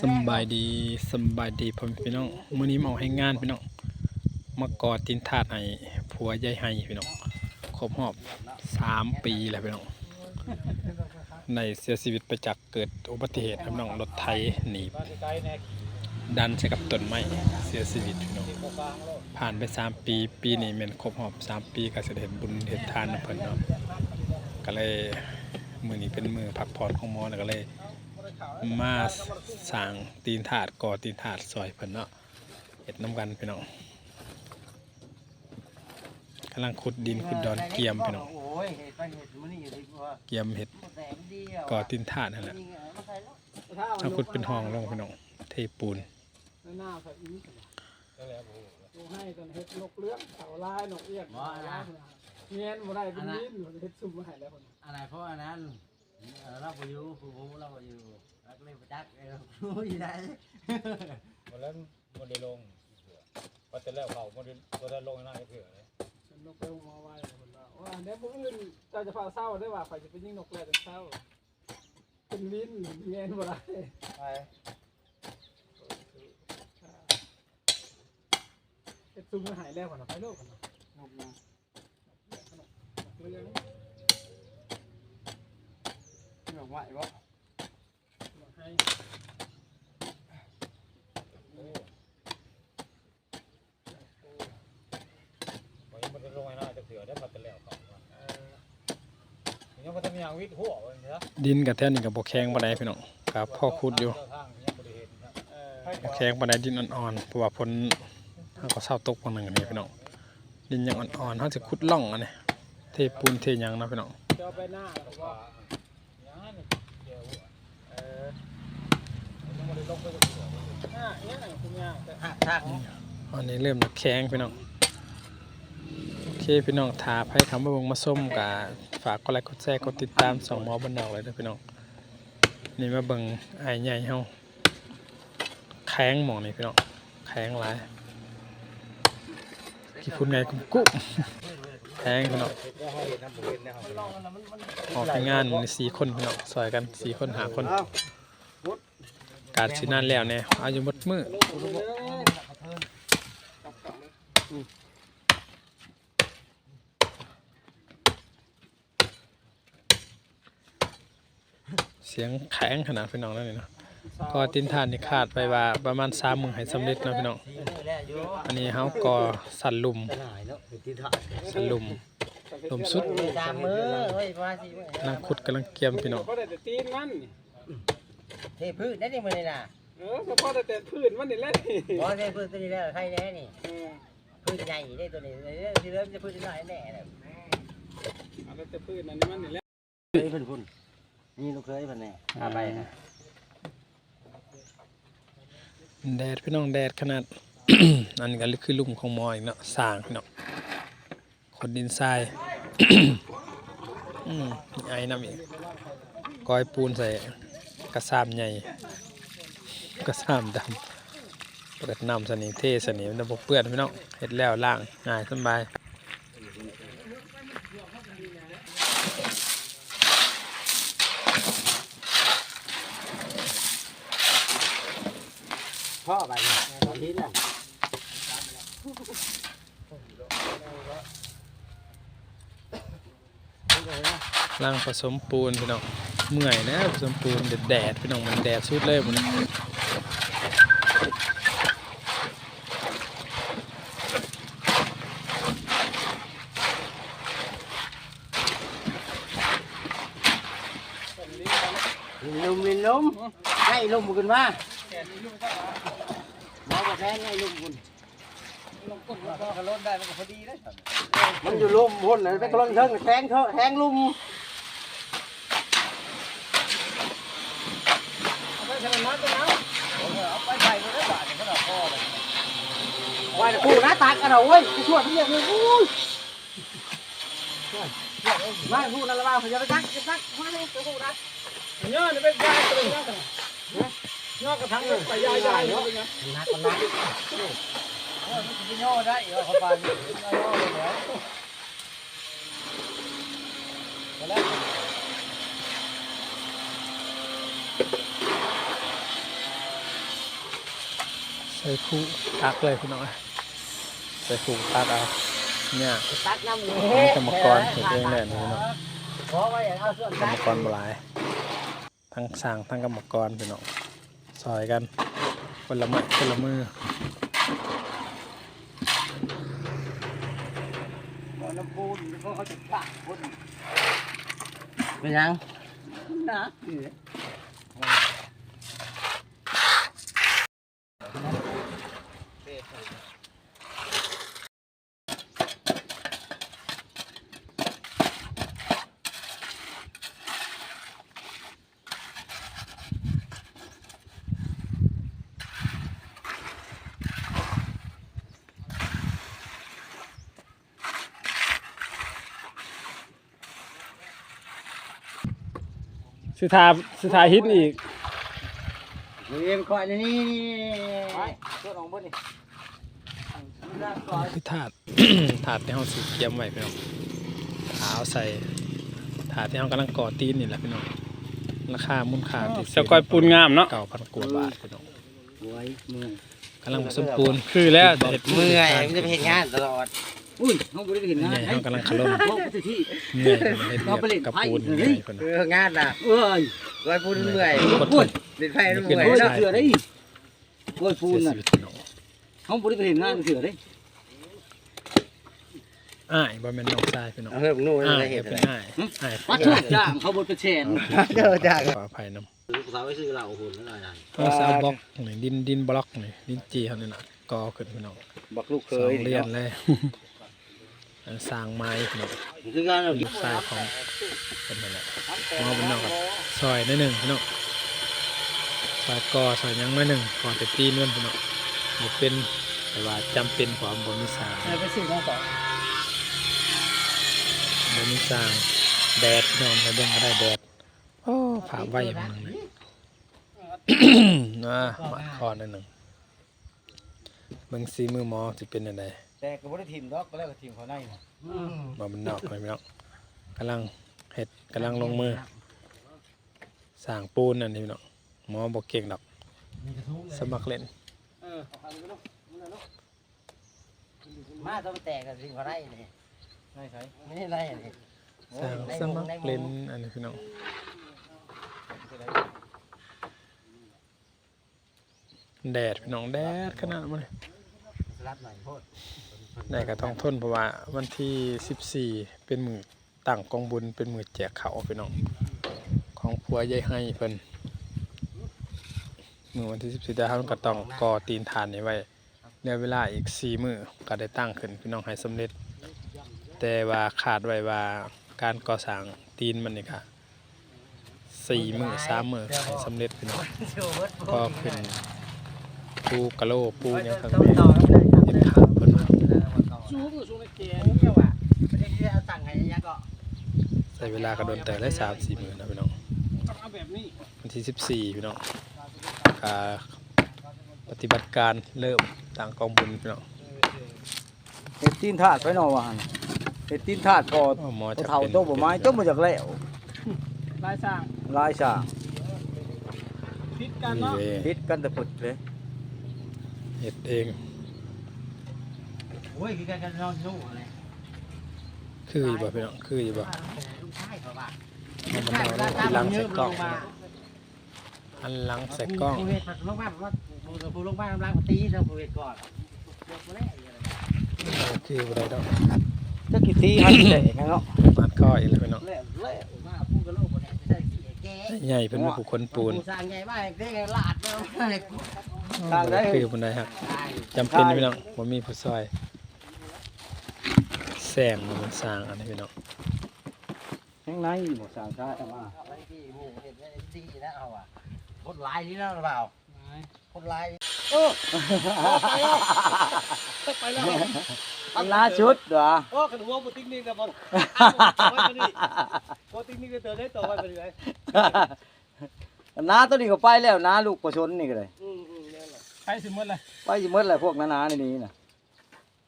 สำบายดีสำบายดีพ่อแม่พี่น้องมื้อนี้มาเอาให้งานพี่น้องมากอดตินทาดให้ผัวยายให้พี่น้องครบรอบสามปีแล้วพี่น้องในเสียชีวิตไปจากเกิดอุบัติเหตุครับพี่น้องรถไถหนีบดันใส่กับต้นไม้เสียชีวิตพี่น้องผ่านไปสามปีปีนี้แม่นครบรอบสามปีก็จะได้เห็นบุญเห็นทานนะเพิ่นเนาะก็เลยมื้อนี้เป็นมือพักผ่อนของหมอนะก็เลย มาสร้างตีนถาดก่อตีนถาดซอยเพิ่นเนาะเฮ็ดน้ำกันพี่น้องกำลังขุดดินขุดดอนเกียมพี่น้องเกียมเห็ดก่อตีนถาดนั่นแหละนี่ไงมาใส่แล้วถ้าขุดเป็นห้องลงพี่น้องเทปูนให้ตอนเฮ็ดนกเลื้องเต่าลายนกเอี้ยงเงี้ยบ่ได้เป็นลิ้นเฮ็ดซุ่มมาให้แล้วคนอะไรเพราะอันนั้นเราไปอยู่ผู้ผมเราไปอยู่ เราก็เลยไปจักเออรู้อยู่ไหนวันนั้นมันได้ลงเผื่อพอจะแล้วเขามันได้ก็ได้ลงหน้าเผื่อเลยเป็นนกไปมาไว้คนว่าว่าเดี๋ยวผู้อื่นเจ้าจะพาเศร้าได้ว่าข่อยจะไปยิงนกแลจนเศร้าเป็นลิ้นเงี้ยบ่ได้ไปเฮ็ดซุ่มมาให้แล้วคนน่ะไปโลกคนน่ะนกนะเลื้องนกไหวบ่ ให้ วันนี้มันได้ลงหน้าเผื่อได้พอจะแล้วเขายังพอจะมีอย่างวิทย์หัววันนี้นะ ดินกับแท่นนี่กับบ่แข็งบ่ได้พี่น้องกับพ่อขุดอยู่บริเห็นนะบ่แข็งบ่ได้ดินอ่อนๆเพราะว่าฝนเฮาก็เศร้าตกบางหนึงอันนี้พี่น้องดินยังอ่อนๆเฮาสิขุดร่องอันนี้เทปูนเทยังนะพี่น้องอันนี้เริ่มจะแข็งพี่น้อง เคพี่น้องถาใครคำว่าเบิ่งมาส้มกับฝากกดไลค์กดแชร์กดติดตามสองหมอบนดอกเลยเด้อพี่น้องนี่มาเบิ่งไอ้ายใหญ่เฮาแข็งหมองนี่พี่น้องแข็งหลายกี่พูดไงกุ๊กุ๊แข็งพี่น้องออกไปงานมีสี่คนพี่น้องซอยกันสี่คนหาคน การสินานแล้วเนี่ยอายุหมดมือ เสียงแข็งขนาดพี่น้องนั่นนี่เนาะเพอตินทานนี่ขาดไปว่าประมาณสามมือให้สำเร็จเนาะพี่น้องสีมือแล้วอยู่อันนี้เฮาก่อสันลุมไปไหนเนาะติดถ่ายสันลุมลุมสุดตามมือเฮ้ยว่าสิกำลังขุดกำลังเกียมพี่น้องก็ได้แต่ตีนมันเทพื้นได้นี่มือนี่น่ะเออเฉพาะแต่พื้นมันนี่แหละนี่บ่เทพื้นตัวนี้แล้วใครแน่นี่เออพื้นใหญ่ได้ตัวนี้ที่เริ่มจะพื้นน้อยแน่เลยเอาแต่พื้นอันนี้มันนี่แหละเคยเพิ่ นพุ่นนี่ลูกเคยเพิ่นแน่เอาไปฮะแดดพี่น้องแดดขนาด อันนี้ก็คือลุมของหมออีกเนาะสร้างพี่น้องคนดินทรายอืมมีไอ้น้ำอีกก้อยปูนใส่กระซามใหญ่กระซามดำเปิดน้ำสนิทเทสนิทมันจะบกเปื้อนพี่น้องเห็ดแล้วล่างง่ายสบาย พ่อไปตอนนี้น่ะ ล่างผสมปูนพี่น้องเมื่อยนะผสมปูนแดดแดดพี่น้องมันแดดสุดเลยมันลุมลินลุมให้ลุมกันมาหมอบอกแพ้ให้ลุมคุณมันอยู่ลุมพุ่นนะไปกระลงเชิงแทงเถอะแทงลุม เอาไปใส่น้ำไปน้ เอาไปใส่ไปได้บาทเขาเอาพ่อไป ไว้กูนะตากกันเอาเว้ยไปช่วยพี่เยอะเลยอุ้ยไม่พูดนั่นละบ้าเขาจะไปจักจะจักมาเลยไปพูดนะำย่อนี่เป็นยายตัวนี้กันย่อกระทังไปยายยายเนาะนักกันนักโอ้ยมันจะไปย่อได้เหรอเขาไปานนี่ย่อเลยเหรอใส่คู่ตักเลยพี่น้อง ใส่คู่ตักเอาเนี่ยตักน้ำนี่กรรมกรเห็นเองแหละนี่พี่น้องเพราะว่าอย่างเอาส่วนกรรตัมกกรบหลาย ทั้งสร้างทั้งกรรมกรพี่น้องซอยกันคนละไม้คนละมือน้ำปูนเพราะเขาจะกะคนเป็นยังนะ สุธาสุธาฮิตอีกเรียนคอยนี่นี่ไปส่วของบนนี่คือถาดถาดที่เราสีเกียมไว้พี่น้องถาเอาใส่ถาดที่เรากำลังก่อตีนนี่แหละพี่น้องราคามูลค่าที่จะก้อยปูนงามเนาะเก่าพันกว่าบาทพี่น้องกำลังผสมบูรณ์คือแล้วเห็ดเมื่อยมันจะไปเห็นงานตลอด อุ้ยเขาไม่ได้เห็นงานใหญ่เรากำลังขลุ่มพวกที่ที่เมื่อยเห็ดเรียกกระปูนใหญ่คนเอองานน่ะเอ้ยร้อยปูนเมื่อยคนทนเล่นไพ่เมื่อยโอ้ยเสือได้กล้วยปูนเสียน่ะชีวิตพี่น้องเขาไม่ได้เห็นงานเสือได้อ้ายบ่แม่นน้องชายพี่น้องเอาเฮ้ยมึงนู่นอ้าอะไรยเห็นเป็นอ้ายอ้ายวัดเป็นทุอ้ากยอย่างเขาบนเป็นแสนเจอจ้าขออภัยนำลูกสาวไปซื้อเหล้าหุ่นนั่นหน่อยเราจะเอาบล็อกนี่ดินดินบล็อกนี่ดินจีเขานี่น่ะกอขึ้นพี่น้องบักลูกเคสองยเรียนเลยอัน สร้างไม้พี่น้องคืองานเราลูกชายของเป็นนั่นแหละมอเป็นน้องกับซอยนิดหนึ่งพี่น้องซอยกอซอยหยังนิดหนึ่งก่อนจะตีนมันพี่น้องบ่เป็นแต่ว่าจำเป็นความบ่มีสร้างไปซื้อของต่อบ่มีสร้างแดดนอนไปเบิ่งก็ได้แดดโอ้ผ่าไว้มันนึงนะมาคอนิดหนึ่งเบิ่งสีมือหมอสิเป็นยังไง แต่ก็บ่ได้ทีมดอกก็แล้วก็ทีมเขาในน่ะมามันนอกเลยพี่น้องกำลังเห็ดกำลังลงมือสร้างปูนนั่นนี่พี่น้องหมอบอกเก่งดอกสมัครเล่นเออมาต้องแตกกับทีมเขาในนี่ในใช่ไม่ได้ในอันนี้สร้างสมัครเล่นอันนี้พี่น้องแดดพี่น้องแดดขนาดมันรับหน่อยโพด ได้ก็ต้องทนเพราะว่าวันที่ 14 เป็นมือตั้งกองบุญเป็นมือแจกเขาพี่น้อง ของผัวยายให้เพิ่นมือวันที่ 14ได้เราก็ต้องก่อตีนฐานนี้ไว้เหลือเวลาอีกสี่มือก็ได้ตั้งขึ้นพี่น้องให้สำเร็จ แต่ว่าขาดไว้ว่าการก่อสร้างตีนมันนี่ค่ะสี่มือสามมือให้สำเร็จพี่น้องก็ขึ้นปูกะโลปูเนี่ยครับเห็นขาเพิ่นว่า ชูงชูงในเกณ เกี่ยวอะประเด็นที่เอาสั่งให้ยังก็ ใช้เวลากระโดนแต่ได้สามสี่มือนะพี่น้องต้องเอาแบบนี้วันที่สิบสี่พี่น้องกาปฏิบัติการเริ่มต่างกองบุญพี่น้องเฮ็ดตีนถาดไปหน่อว่าหั่นเฮ็ดตีนถาดก่อนอ้อหมอจะเฒ่าเป็นโตบ่ไม้จมมาจากแล้วลายสร้างลายสาพิษกันนี่เนาะเลยพิษกันแต่ปึดเลยเฮ็ดเองโอ้ยคือกันกันนอนนู่อะไรคืออยู่บ่พี่น้องคืออยู่บ่ มันเอาแล้วทีหลังใส่กล้องอันหลังใส่กล้องผู้เฮ็ดลงบ้านว่าผู้ลงบ้านกำลังตีแล้วผู้เฮ็ดก่อนยกมาแล้วคือบ่ได้ดอกจะกี่ทีให้ได้เนาะมัดข้ออีกแล้วพี่น้องแล้วแล้วมาพูดกันโลกบ่ได้จะได้แก่ใหญ่เป็นผู้คนปูนผู้สร้างใหญ่มากได้ลาดแล้วบ่ได้คือบ่ได้ครับจำเป็นพี่น้องบ่มีผู้ซอยแซงมันสร้างอันนี้พี่น้อง ข้างในบ่สร้างได้มาที่หมู่เฮ็ดได้ดีนะเอาอะคนหลายนี่นะหรือเปล่าคนหลายโอ้ไปแล้วล่าชุดเหรอโอ้กระดูกบ่ติ๊กนี่นะบ่บ่ติ๊กนี่ก็เตือนได้ต่อไปไปเลยน้าตัวนี้ก็ไปแล้วน้าลูกประชนนี่ก็เลยอืมอืมนั่นแหละไปสิหมดเลยไปสิหมดแหละพวกน้าๆในนี้น่ะ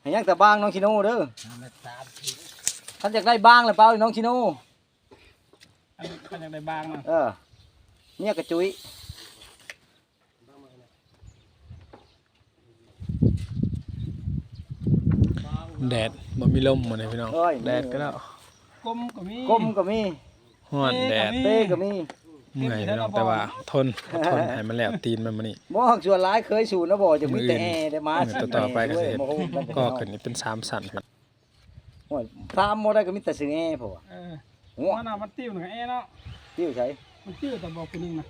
ให้ยังแต่บ้างน้องชิโน่เด้อท่านอยากได้บ้างเลยเปล่าน้องชิโน่ ขันยากได้บางเออ เนี่ยกระจุยแดดมันมีลมมาเลยพี่น้องแดดก็แล้วก้มก็มีก้มก็มีฮ้อนแดดเต้ก็มีเมื่อยพี่น้องแต่ว่าทนทนหายมันแล้วตีนมันมานี่บ่ฮักส่วนร้ายเคยสูนนะบ่จะมีแต่แอร์ได้มาต่อไปก็สร็นก็ขึ้นนี้เป็นสามสั่นโอ้ยพามบ่ได้ก็มีแต่สิงแอร์พอ โอ้มันน่ะมันติ้วหนึ่งแอเนาะติ้วใช้มันติ้วแต่บอกคนนึงนะ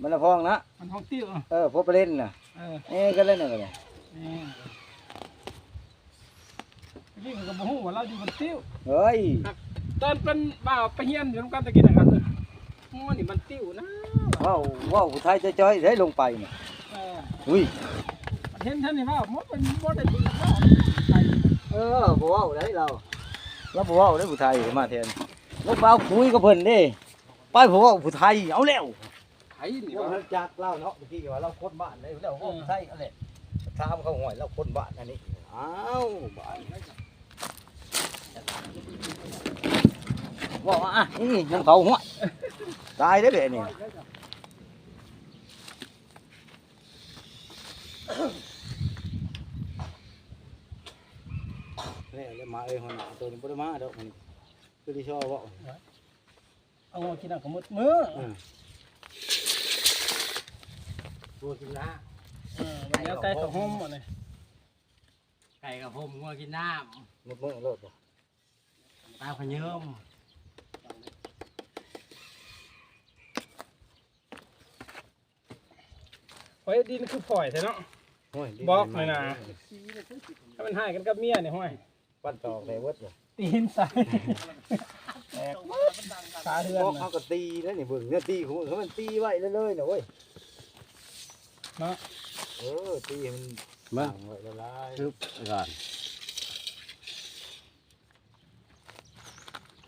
มันละพองนะมันห้องติ้วอะเออพอไปเล่นน่ะเออแอร์ก็เล่นน่ะก็ได้นี่นี่เขาก็บอกว่าเราอยู่บนติ้วเฮ้ยตอนเป็นบ่าวไปเฮียนอยู่น้ำกันตะกี้นะครับโอ้นี่มันติ้วนะว้าวว้าวผู้ไทยจ้อยๆได้ลงไปน่ะเอออุ้ยเห็นท่านนี่ว่ามันเป็นบ่ได้ดีว่าไปเออบ่เว้าได้เราเราบ่เว้าได้ผู้ไทยมาแทน แล้วบ่าคุยกับเพิ่นเด้ไปบ่เว้าผู้ไทยเอาแล้วไอ้นี่ว่าจากเล่าเนาะเมื่อกี้ว่าเราคนบ้านเลยแล้วก็ใช่อะไรถามเขาห่วยเราคนบ้านอันนี้อ้าวบ้านบอกว่าอะนี่น้ำเขาห่วยตายได้แบบนี้เนี่ยเลยมาเอ้ยหัวหน้าตัวนี้บ่ได้มาดอกมัน คือที่ชอบว่าเอากินอะก็มืดมือตัวกินนะเออวันนี้ไก่ข้าวหอมหมดเลยไก่กับผมงัวกินน้หมดมื้อโลดบ่ำตาขยืมเฮ้ยดินคือปล่อยใช่เนาะโอ้ยดีบอกหน่อยนะถ้ามันให้กันกับเมียเนี่ยห้อยปั้นตอกได้เบิดบ่ ตีนใส่แตกขาเฮือนบอกน่ะเขาก็ตีแล้วนี่เบิ่งเนี่ยตีของมึงเขามันตีไว้เลยๆนะเว้ยเนาะเออตีให้มันมาตั้งไว้ละลายทึบก่อน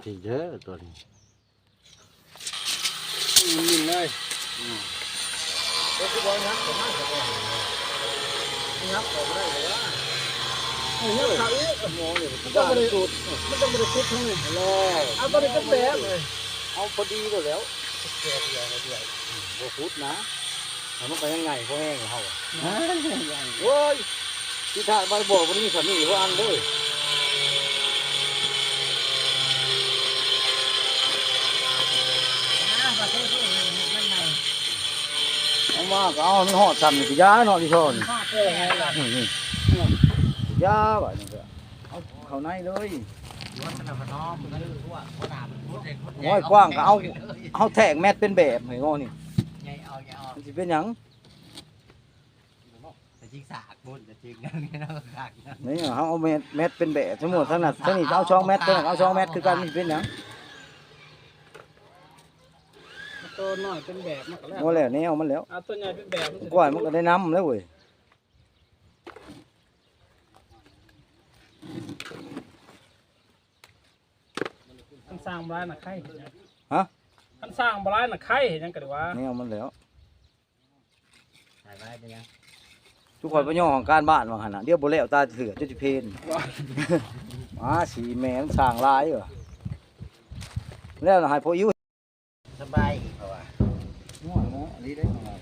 ทีเยอะตัวนี้ยินเลยก็คือบอลนักผมมากกว่านักผมได้เลยว่า เฮ้ยเนี่ยขาอีกมองเนี่ยมันก็ก็ไม่ไม่ได้ได้ดูดมันก็ไม่ได้คิดทั้งนี้แล้วเอาตัวนี้ก็แบบเลยเอาพอดีก็แล้วเดียวเดียวเดียวโอ้พุดนะเอามันไปยังไงพวกแห้งเขาอะโอ้ยที่ท่าใบบอกวันนี้สามีพวกอันเลยเอามาก็เอามันหอดซ้ำนี่ก็ยาเนาะดิชอน ยาบ่นี่ก็เอาเข้าในเลยรถสนับสนุนมันคือว่าขนาดมันพูดเด็กพูดโอ้ยกว้างก็เอาเอาแทงแมทเป็นแบบให้งอนี่ใหญ่เอาใหญ่เอามันสิเป็นหยังแต่จริงสากบุญแต่จริงนั่นนี่เราสากนั่นนี่เอาเอาแมทแมทเป็นแบบสมมุติถนัดถนี่เอาช่องแมทถนัดเอาช่องแมทคือกันมันสิเป็นหยังตัวน้อยเป็นแบบมันก็แล้วบ่แล้วแนวมันแล้วเอาตัวใหญ่เป็นแบบมันกล้วยมันก็ได้น้ำแล้วเว้ย สร้างบ้านน่ะไข่ฮะมันสร้างบ้านน่ะไข่เห็นยังก็ดีว่าแนวมันแล้วใส่ไปเป็นยังทุกคนไปย่อของการบ้านว่าหั่นน่ะเดี๋ยวบ่แล้วตาเถือจุติเพนมาสีแม่นสร้างลายเหรอแล้วน่ะให้พ่ออยู่สบายเพราะว่างัวงัวอันนี้ได้มา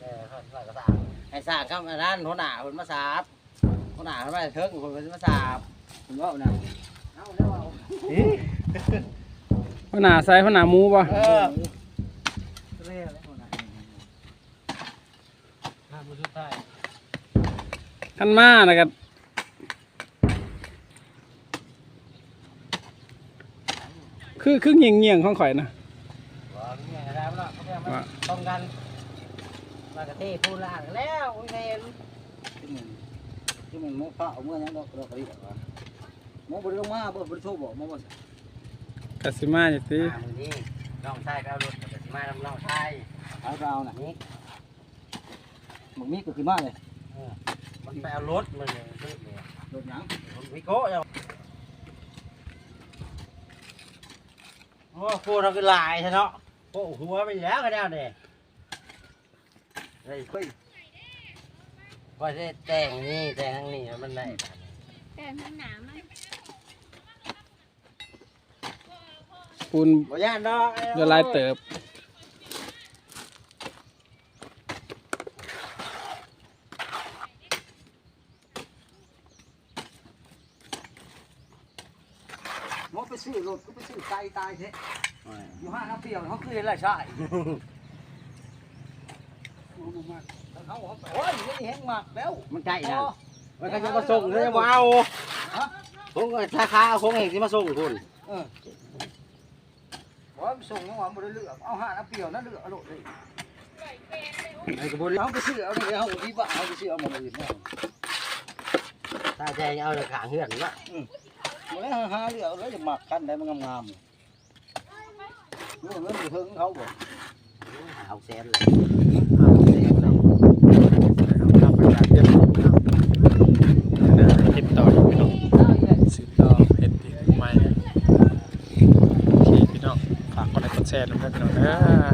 เออเขาสากก็สาก ให้สากครับอันนั้นหัวหน้าคนมาสาบหัวหน้าคนมาเทิงคนมาสาบคุณว่าน่ะเอาแล้วเอาพหนาใส่พหนาหมูป่ะเออเร่แล้วน่ะห้ามือสุดท้ายขันมานะกันคือคือเงียงเงียงๆของข่อยนะว่าเนี่ยได้แล้วเขาแค่มาต้องกัน มากระเทพูดล่างแล้วโอ้ยเห็นที่มันที่มันหมอผ้าเอาเมื่อยังดอกดอกกระดิ่งวะหมอบริลงมาบ่บริโทรบอกหมอบ่กสิมาอย่างที่อ่ามึงนี่น้องชายไปเอารถกับมาทำน้องชายเอาก็เอาน่ะนี่หมึงมีก็คือมาเลยมันไปเอารถมันเนี่ยรถเนี่ยรถหยังรถวิโก้ยังโอ้โหเราคือลายใช่เนาะโอ้หัวไปแล้วก็ได้เนี่ย เฮ้ด้ว่าจะแต่งนี่แต่งนี่มันได้แต่มันหนามันปูนบ่ย่านดอกเดี๋ยวลายเติบมอไปซื้อรถก็ไปซื้อไก่ตายเถอะอยู่ห้างน้ำเปลี่ยนเขาคืออะไรใช่ โอ้บ่มากเขาบอกโอ้ยนี่แห้งมากแล้วมันใกล้นะมันก็จะมาส่งเลยว่าเอาผมก็ราคาคงเห็นที่มาส่งคุณว่าส่งน้องหวานบริเลือกเอาห้าน้ำเปรี้ยวนั่นเลือกเอาโลดเลยไอ้กระบุนเขาไปซื้อเอาเนี่ยเขาที่บ้านเขาไปซื้อเอาหมดเลยเนี่ยตาใจเอาเลยขางเหือนวะมันแล้วหาเลือกแล้วจะหมักกันได้มันงามๆเรื่องเงินไปเพิ่งเขาบอกเอาแสนเลย อีกใหม่โอเคพี่น้องฝากกดไลค์กดแชร์ด้วยนะพี่น้องเด้อ